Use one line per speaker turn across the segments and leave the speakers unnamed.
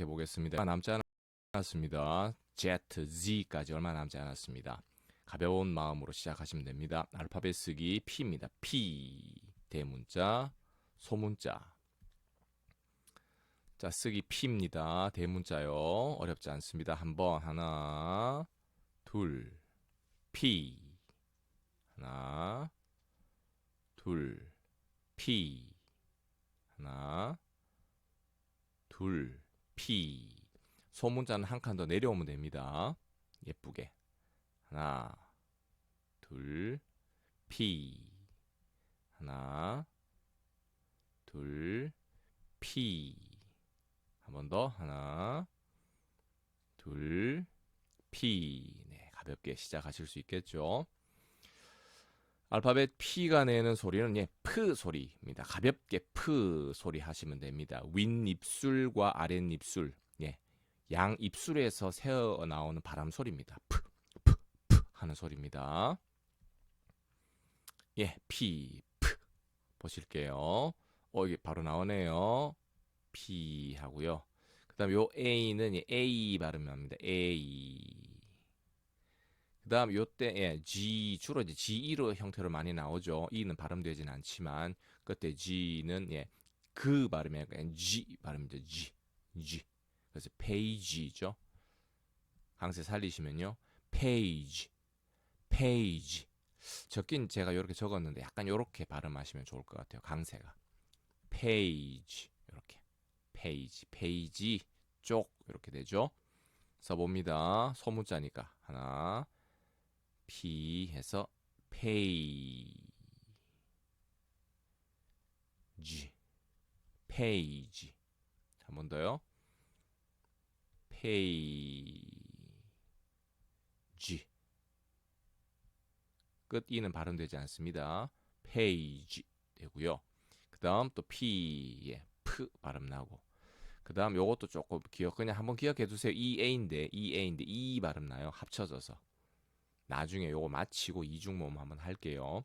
해보겠습니다. 얼마 남지 않았습니다. Z, Z까지 얼마 남지 않았습니다. 가벼운 마음으로 시작하시면 됩니다. 알파벳 쓰기 P입니다. P 대문자, 소문자. 자 쓰기 P입니다. 대문자요. 어렵지 않습니다. 한번 하나, 둘, P 하나, 둘, P 하나, 둘, P. 소문자는 한 칸 더 내려오면 됩니다. 예쁘게. 하나, 둘, P. 하나, 둘, P. 한 번 더. 하나, 둘, P. 네 가볍게 시작하실 수 있겠죠. 알파벳 P가 내는 소리는 예, 프 소리입니다. 가볍게 프 소리 하시면 됩니다. 윗 입술과 아랫 입술, 예, 양 입술에서 새어 나오는 바람 소리입니다. 프, 프, 프 하는 소리입니다. 예, P, 프 보실게요. 어, 이게 바로 나오네요. P 하고요. 그다음 요 A는 예, A 발음합니다. A. 그다음 요때 예, G 주로 이제 G2로 형태로 많이 나오죠. E는 발음되진 않지만 그때 G는 예, 그 발음이 아니라 G 발음입니다. G, G. 그래서 page죠. 강세 살리시면요, page, page. 적긴 제가 이렇게 적었는데 약간 이렇게 발음하시면 좋을 것 같아요. 강세가 page 이렇게 page, page 쪽 이렇게 되죠. 써봅니다. 소문자니까 하나. P 해서 page page 한번 더요. page 끝 이는 발음되지 않습니다. page 되고요. 그 다음 또 P에 프 발음 나고. 그 다음 요것도 조금 기억 그냥 한번 기억해 두세요. EA인데 EA인데 E 발음 나요. 합쳐져서 나중에 요거 마치고 이중 모음 한번 할게요.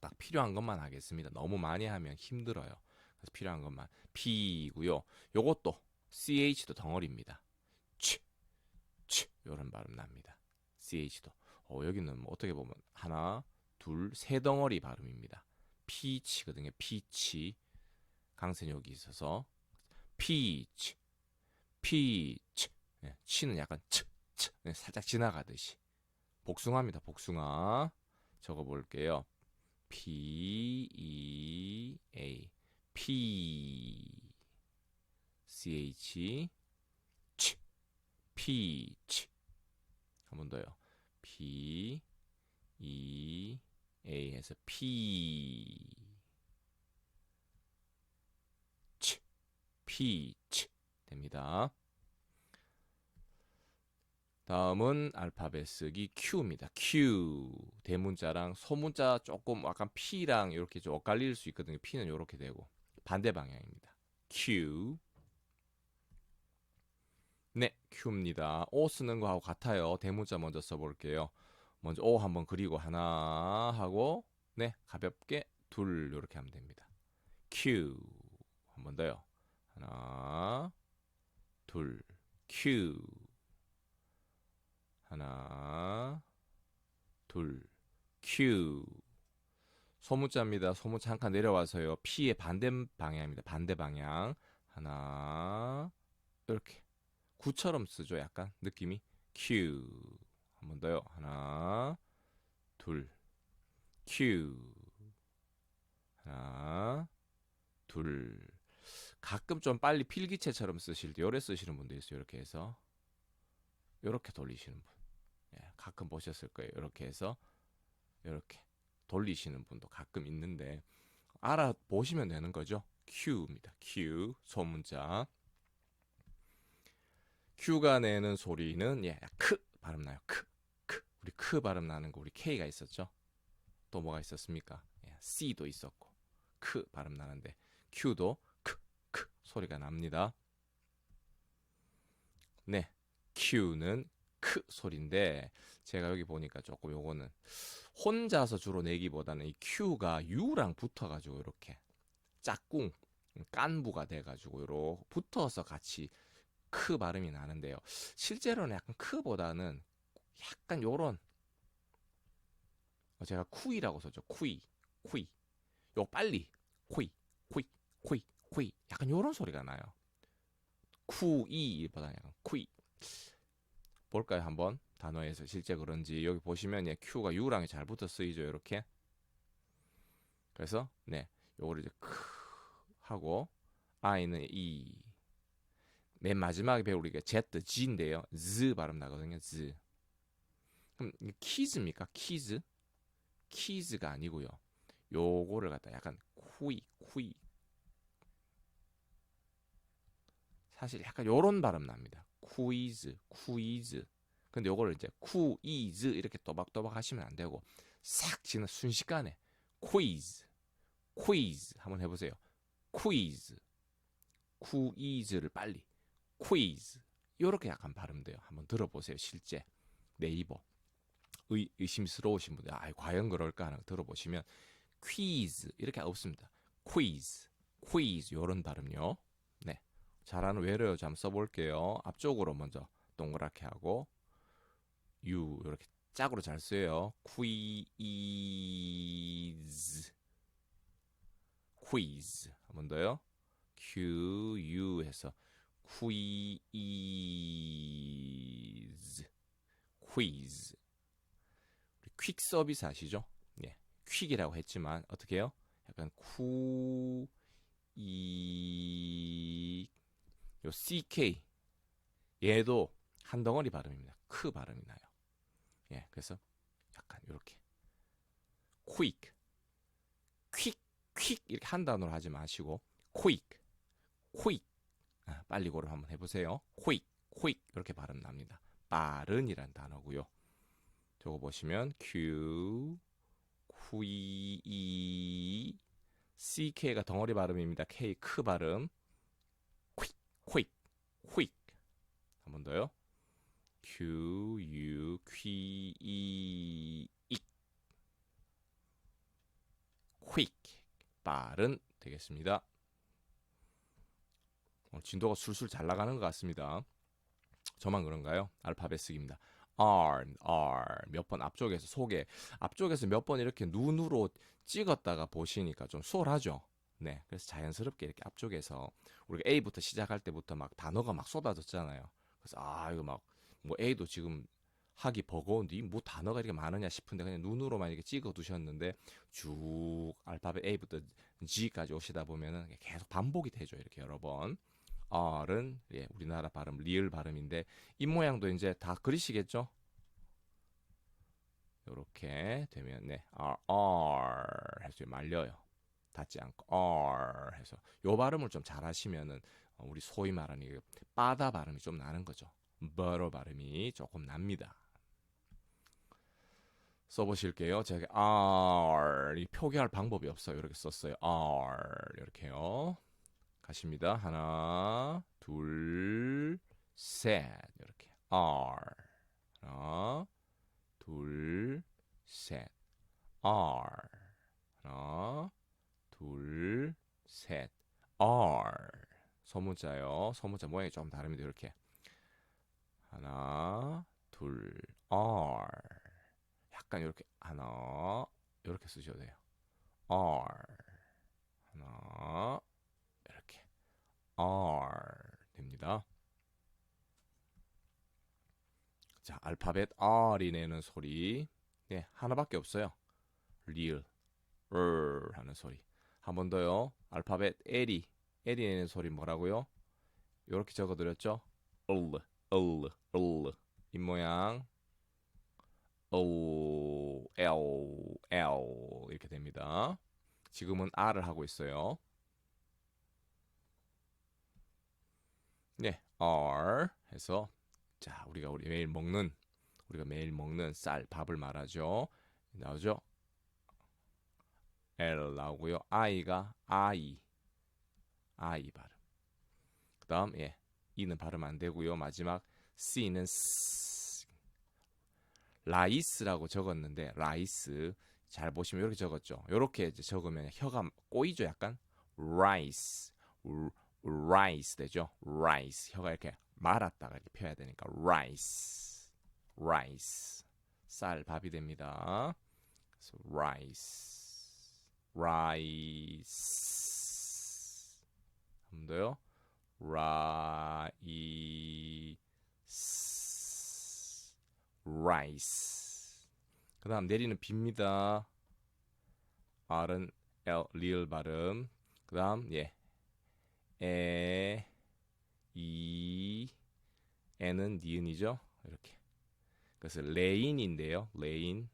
딱 필요한 것만 하겠습니다. 너무 많이 하면 힘들어요. 그래서 필요한 것만 P고요. 요것도 CH도 덩어리입니다. 치, 치 요런 발음 납니다. CH도. 어, 여기는 뭐 어떻게 보면 하나, 둘, 세 덩어리 발음입니다. 피치거든요. 피치. 여기 있어서 피치, 피치. 네, 치는 약간 치, 치. 네, 살짝 지나가듯이. 복숭아입니다. 복숭아. 적어 볼게요. P E A P C H 치 피치 한 번 더요. P E A 해서 P 치 피치 됩니다. 다음은 알파벳 쓰기 Q입니다. Q 대문자랑 소문자 조금 약간 P랑 이렇게 좀 엇갈릴 수 있거든요. P는 이렇게 되고 반대 방향입니다. Q 네, Q입니다. O 쓰는 거하고 같아요. 대문자 먼저 써볼게요. 먼저 O 한번 그리고 하나 하고 네 가볍게 둘 이렇게 하면 됩니다. Q 한 번 더요. 하나 둘 Q 하나, 둘, Q. 소문자입니다. 소문자 한 칸 내려와서요. P의 반대 방향입니다. 반대 방향. 하나, 이렇게. 구처럼 쓰죠. 약간 느낌이. Q. 한 번 더요. 하나, 둘, Q. 하나, 둘. 가끔 좀 빨리 필기체처럼 쓰실 때 요래 쓰시는 분도 있어요. 이렇게 해서. 이렇게 돌리시는 분. 예, 가끔 보셨을 거예요. 이렇게 해서 이렇게 돌리시는 분도 가끔 있는데 알아 보시면 되는 거죠. Q입니다. Q 소문자. Q가 내는 소리는 예, 크 발음 나요. 크, 크. 우리 크 발음 나는 거 우리 K가 있었죠. 또 뭐가 있었습니까? 예, C도 있었고 크 발음 나는데 Q도 크, 크 소리가 납니다. 네, Q는 크 소리인데 제가 여기 보니까 조금 요거는 혼자서 주로 내기보다는 이 Q가 U랑 붙어가지고 이렇게 짝꿍 깐부가 돼가지고 이렇게 붙어서 같이 크 발음이 나는데요. 실제로는 약간 크보다는 약간 요런 어, 제가 쿠이라고 썼죠. 쿠이, 쿠이. 요 빨리 쿠이, 쿠이, 쿠이, 쿠이. 약간 요런 소리가 나요. 쿠이보다 약간 쿠이. 볼까요 한번 단어에서 실제 그런지 여기 보시면 예, Q가 U랑 잘 붙어 쓰이죠 이렇게. 그래서 네 요거를 이제 크 하고 I는 E. 맨 마지막에 배울 우리가 Z, G인데요. Z 발음 나거든요. Z. 그럼 키즈입니까? 키즈? 키즈가 아니고요. 요거를 갖다 약간 쿠이, 쿠이. 사실 약간 요런 발음 납니다. 쿠이즈, 쿠이즈. 근데 요거를 이제 쿠이즈 이렇게 또박또박 하시면 안 되고 싹 지는 순식간에 퀴즈, 퀴즈 한번 해보세요. 퀴즈, 쿠이즈를 빨리 퀴즈 요렇게 약간 발음돼요. 한번 들어보세요. 실제 네이버 의, 의심스러우신 분들 아 과연 그럴까 하는 거 들어보시면 퀴즈 이렇게 없습니다. 퀴즈, 퀴즈 요런 발음요. 네, 잘하는 외래어 좀 써볼게요. 앞쪽으로 먼저 동그랗게 하고 유 이렇게 짝으로 잘 쓰여요. 퀴즈, 퀴즈 한번 더요. Q U 해서 퀴즈, 퀴즈. 퀵 서비스 아시죠? 예, 퀵이라고 했지만 어떻게 해요? 약간 쿠, 이, 요 CK 얘도 한 덩어리 발음입니다. 크 발음이 나요. 예, 그래서 약간 이렇게 quick, quick, quick 이렇게 한 단어로 하지 마시고 quick, quick 아, 빨리 고를 한번 해보세요. quick, quick 이렇게 발음 납니다. 빠른이란 단어고요. 저거 보시면 Q, Q, E, CK가 덩어리 발음입니다. K 크 발음. Quick, quick. 한 번 더요. Q, U, Q, E, E. quick. 빠른 되겠습니다. 어, 진도가 술술 잘 나가는 것 같습니다. 저만 그런가요? 알파벳 쓰기입니다. R, R 몇 번 앞쪽에서 소개 앞쪽에서 몇 번 이렇게 눈으로 찍었다가 보시니까 좀 수월하죠. 네, 그래서 자연스럽게 이렇게 앞쪽에서 우리가 A부터 시작할 때부터 막 단어가 막 쏟아졌잖아요. 그래서 아 이거 막 뭐 A도 지금 하기 버거운데 뭐 단어가 이렇게 많으냐 싶은데 그냥 눈으로만 이렇게 찍어 두셨는데 쭉 알파벳 A부터 G까지 오시다 보면은 계속 반복이 되죠. 이렇게 여러 번. R은 예, 우리나라 발음 리을 발음인데 입 모양도 이제 다 그리시겠죠? 이렇게 되면 네 R R 해서 말려요. 닿지 않고 R 해서 요 발음을 좀 잘하시면은 어, 우리 소위 말하는 이 빠다 발음이 좀 나는 거죠. 버러 발음이 조금 납니다. 써보실게요. 제가 R 이 표기할 방법이 없어요. 이렇게 썼어요. R 이렇게요. 가십니다. 하나, 둘, 셋 이렇게 R 하나, 둘, 셋 R 하나, 둘, 셋 R 소문자요. 소문자 모양이 좀 다릅니다. 이렇게 하나, 둘, R 약간 이렇게 하나 이렇게 쓰셔도 돼요. R 하나 이렇게 R 됩니다. 자, 알파벳 R이 내는 소리 네, 하나밖에 없어요. real, r 하는 소리. 한 번 더요. 알파벳 L이 L이 내는 소리 뭐라고요? 이렇게 적어드렸죠? 을, 을, 을. 입 모양 O, L, L 이렇게 됩니다. 지금은 R을 하고 있어요. 네, R 해서 자 우리가 우리 매일 먹는 우리가 매일 먹는 쌀 밥을 말하죠. 나오죠? L 나오고요. I가 I, I 발음. 그 다음 예, E는 발음 안 되고요. 마지막 C는 S. 라이스라고 적었는데 라이스 잘 보시면 이렇게 적었죠. 이렇게 이제 적으면 혀가 꼬이죠, 약간. rice, rice 되죠. rice 혀가 이렇게 말았다가 이렇게 펴야 되니까 rice, rice. 쌀 밥이 됩니다. 그래서 rice, rice. 한 번 더요. rice, rice. 그다음 내리는 비입니다. R은 L 리을 발음. 그다음 예. 에, 이, 에는 니은이죠. 이렇게. 그래서 레인인데요. 레인.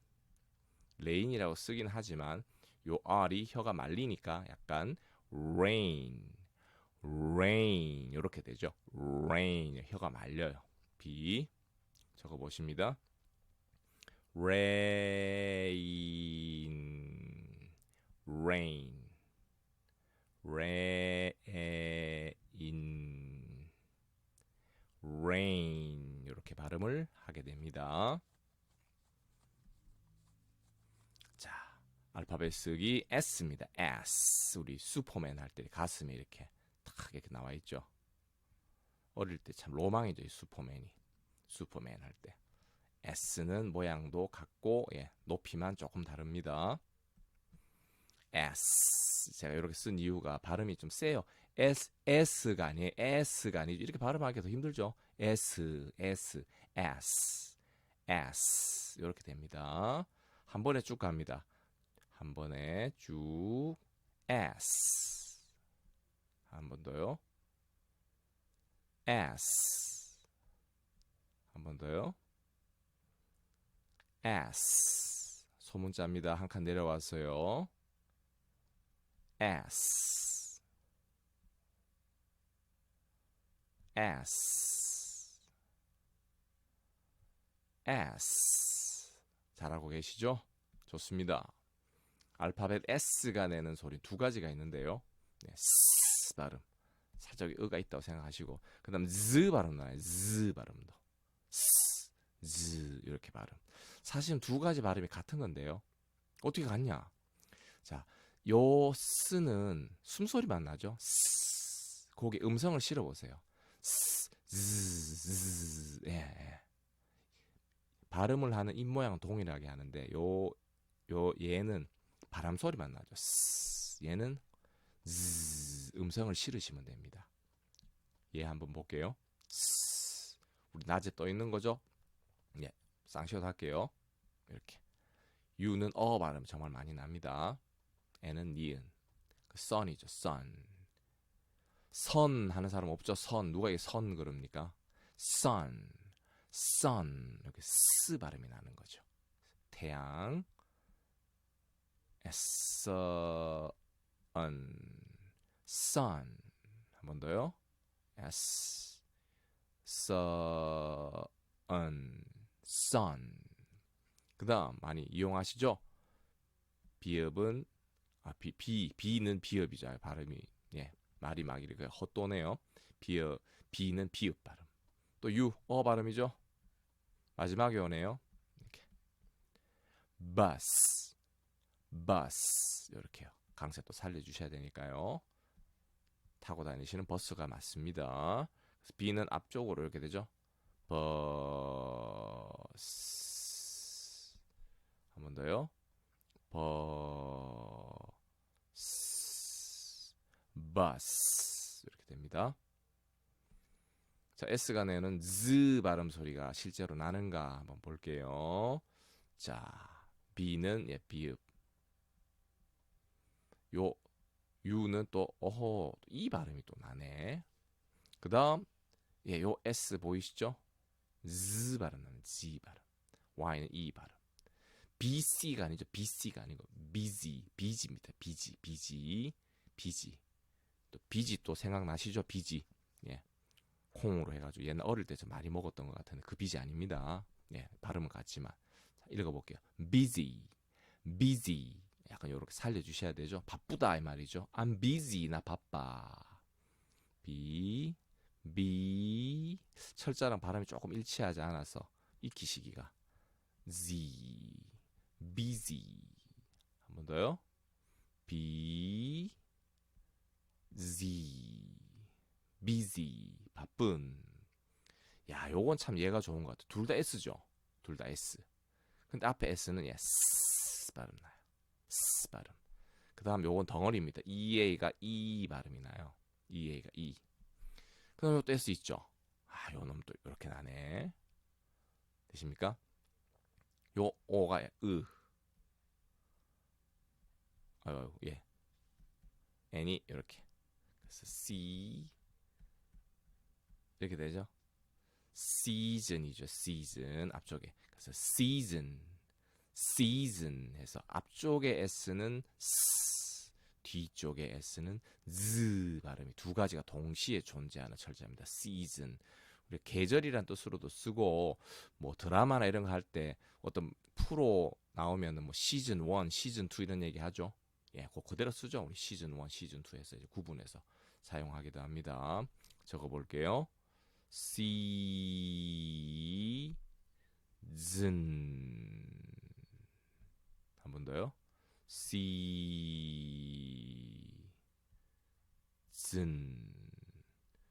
레인이라고 쓰긴 하지만 요 R이 혀가 말리니까 약간 rain, rain 이렇게 되죠. rain 혀가 말려요. B 적어 보십니다. rain, rain. rain, rain 이렇게 발음을 하게 됩니다. 알파벳 쓰기 S입니다. S. 우리 슈퍼맨 할 때 가슴에 이렇게 탁 이렇게 나와 있죠. 어릴 때 참 로망이죠, 이 슈퍼맨이. 슈퍼맨 할 때. S는 모양도 같고 예, 높이만 조금 다릅니다. S. 제가 이렇게 쓴 이유가 발음이 좀 세요. S, S가 아니에요. S가 아니죠. 이렇게 발음하기 더 힘들죠. S, S, S, S. 이렇게 됩니다. 한 번에 쭉 갑니다. 한 번에 쭉 S. 한 번 더요. S. 한 번 더요. S. 소문자입니다. 한 칸 내려왔어요. S S S 잘하고 계시죠? 좋습니다. 알파벳 S가 내는 소리 두 가지가 있는데요. 네, S 발음 살짝 의가 있다고 생각하시고 그 다음 Z 발음 나요. Z 발음도 S, Z 이렇게 발음. 사실은 두 가지 발음이 같은 건데요. 어떻게 같냐? 자, 요 스는 숨소리만 나죠. 스. 거기 음성을 실어 보세요. 스, 즈, 즈, 예, 예. 발음을 하는 입 모양은 동일하게 하는데 요, 요 얘는 바람 소리만 나죠. 스. 얘는 즈, 음성을 실으시면 됩니다. 얘 한번 볼게요. 스. 우리 낮에 떠 있는 거죠? 예, 쌍시옷 할게요. 이렇게. 유는 어 발음 정말 많이 납니다. 에는 니은. 그 sun이죠. sun. 선 하는 사람 없죠. 선 누가 이선 그럽니까? sun 이렇게 스 발음이 나는 거죠. 태양. Sun. sun. 한 번 더요. s sun. sun. 그 다음 많이 이용하시죠? 비읍은 아, 비, 비, 비는 비읍이죠. 발음이. 예. 말이 막 이렇게 헛도네요. 비읍, 비는 비읍 발음. 또 유, 어 발음이죠. 마지막에 오네요. 이렇게. bus, bus. 이렇게요. 강세 또 살려주셔야 되니까요. 타고 다니시는 버스가 맞습니다. 그래서 비는 앞쪽으로 이렇게 되죠. 버스. 한 번 더요. 버스 버스 이렇게 됩니다. 자, S가 내는 Z 발음 소리가 실제로 나는가 한번 볼게요. 자, B는 예, 비읍. 요 U는 또 어허 이 발음이 또 나네. 그 다음 예, 요 S 보이시죠? Z 발음 나는 Z 발음. Y는 E 발음. BC가 아니죠. BC가 아니고 BZ, BG입니다. BG, BG, BG. 또 BG 또 생각나시죠? BG. 예. 콩으로 해가지고 옛날 어릴 때 좀 많이 먹었던 것 같은데 그 BG 아닙니다. 예, 발음은 같지만 자, 읽어볼게요. busy, busy. 약간 요렇게 살려주셔야 되죠. 바쁘다 이 말이죠. I'm busy 나 바빠. B, B. 철자랑 발음이 조금 일치하지 않아서 익히시기가 Z. busy 한 번 더요. B Z busy 바쁜 아, 요건 참 얘가 좋은 것 같아. 둘 다 S죠. 둘 다 S. 근데 앞에 S는 예, S 발음 나요. S 발음. 그 다음 요건 덩어리입니다. EA가 E 발음이 나요. EA가 E. 그 다음 요또 S 있죠. 아, 요 놈도 이렇게 나네. 되십니까? 요 O가 으. 아유, 예. N이 이렇게. 그래서 C 이렇게 되죠. season이죠. season 앞쪽에. 그래서 season, season 해서 앞쪽에 s는 s, 뒤쪽에 s는 z 발음이 두 가지가 동시에 존재하는 철자입니다. season. 우리 계절이란 뜻으로도 쓰고 뭐 드라마나 이런 거 할 때 어떤 프로 나오면은 뭐 시즌 1, 시즌 2 이런 얘기 하죠. 예, 그 그대로 쓰죠. 우리 시즌 1, 시즌 2에서 이제 구분해서 사용하기도 합니다. 적어 볼게요. 한 번 더요. season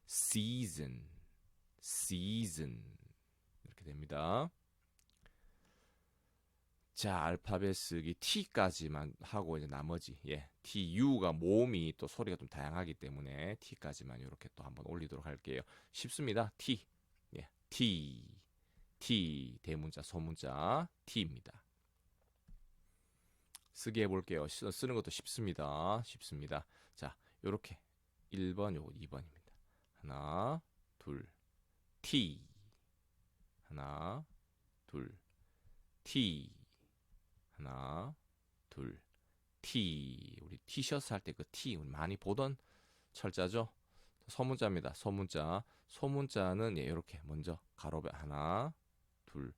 season season 이렇게 됩니다. 자, 알파벳 쓰기 T까지만 하고 이제 나머지 예, T, U가 모음이 또 소리가 좀 다양하기 때문에 T까지만 이렇게 또 한번 올리도록 할게요. 쉽습니다. T. 예, T. T 대문자 소문자 T입니다. 쓰기 해 볼게요. 쓰는 것도 쉽습니다. 쉽습니다. 자, 요렇게 1번 요거 2번입니다. 하나, 둘. T. 하나, 둘. T. 하나, 둘, T. 우리 티셔츠 할 때 그 T 우리 많이 보던 철자죠. 소문자입니다. 소문자. 소문자는 예, 이렇게 먼저 가로배 하나, 둘.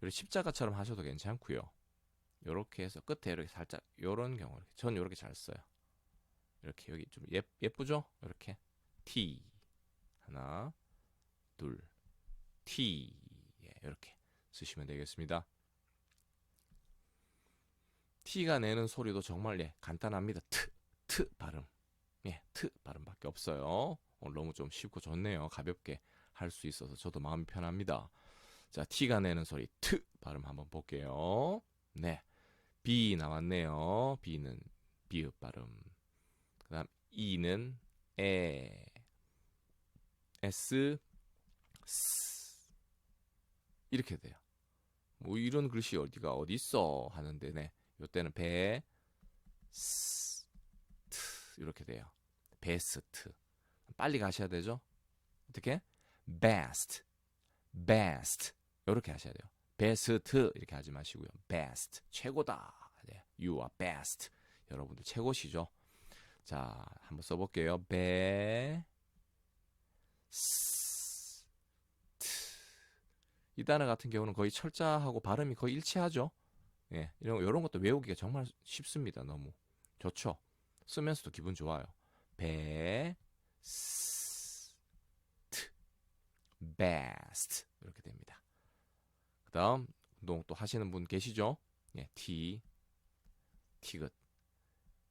이렇게 십자가처럼 하셔도 괜찮고요. 이렇게 해서 끝에 이렇게 살짝 요런 경우 전 이렇게 잘 써요. 이렇게 여기 좀 예, 예쁘죠? 이렇게 T 하나, 둘, T 예, 이렇게 쓰시면 되겠습니다. T가 내는 소리도 정말 예, 간단합니다. 트, 트 발음. 예, 트 발음밖에 없어요. 오늘 너무 좀 쉽고 좋네요. 가볍게 할 수 있어서 저도 마음이 편합니다. 자, T가 내는 소리 트 발음 한번 볼게요. 네. B 나왔네요. B는 비읍 발음. 그다음 E는 에 S 스 이렇게 돼요. 뭐 이런 글씨 어디가 어디 있어 하는데 네. 요때는 배, 스, 트 이렇게 돼요. 베스트. 빨리 가셔야 되죠? 어떻게? best, best 이렇게 하셔야 돼요. 베스트 이렇게 하지 마시고요. best 최고다. 네. you are best. 여러분들 최고시죠? 자, 한번 써 볼게요. 베, 스, 트. 이 단어 같은 경우는 거의 철자하고 발음이 거의 일치하죠? 예, 이런 이런 것도 외우기가 정말 쉽습니다. 너무 좋죠. 쓰면서도 기분 좋아요. 베, 스, 트, best 이렇게 됩니다. 그다음 운동 또 하시는 분 계시죠? 예, T, 티긋,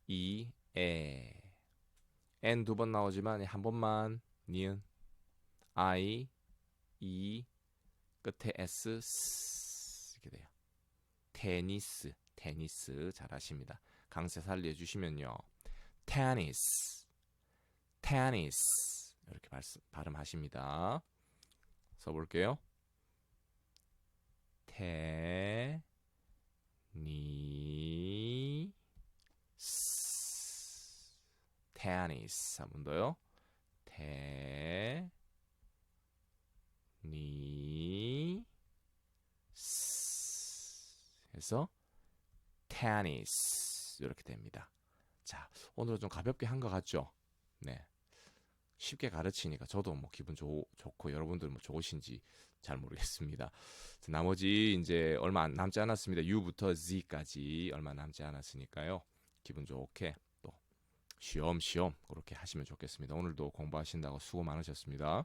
E, 에, N 두 번 나오지만 한 번만 니은, I, E, 끝에 S, 스 이렇게 돼요. 테니스, 테니스 잘하십니다. 강세 살려 주시면요. 테니스, 테니스 이렇게 말씀, 발음하십니다. 써볼게요. 테, 니, 스, 테니스 한번 더요. 테, 니, 스 해서 테니스 이렇게 됩니다. 자, 오늘은 좀 가볍게 한 것 같죠? 네. 쉽게 가르치니까 저도 뭐 기분 좋, 좋고 여러분들 뭐 좋으신지 잘 모르겠습니다. 나머지 이제 얼마 남지 않았습니다. U부터 Z까지 얼마 남지 않았으니까요. 기분 좋게 또 쉬엄쉬엄 그렇게 하시면 좋겠습니다. 오늘도 공부하신다고 수고 많으셨습니다.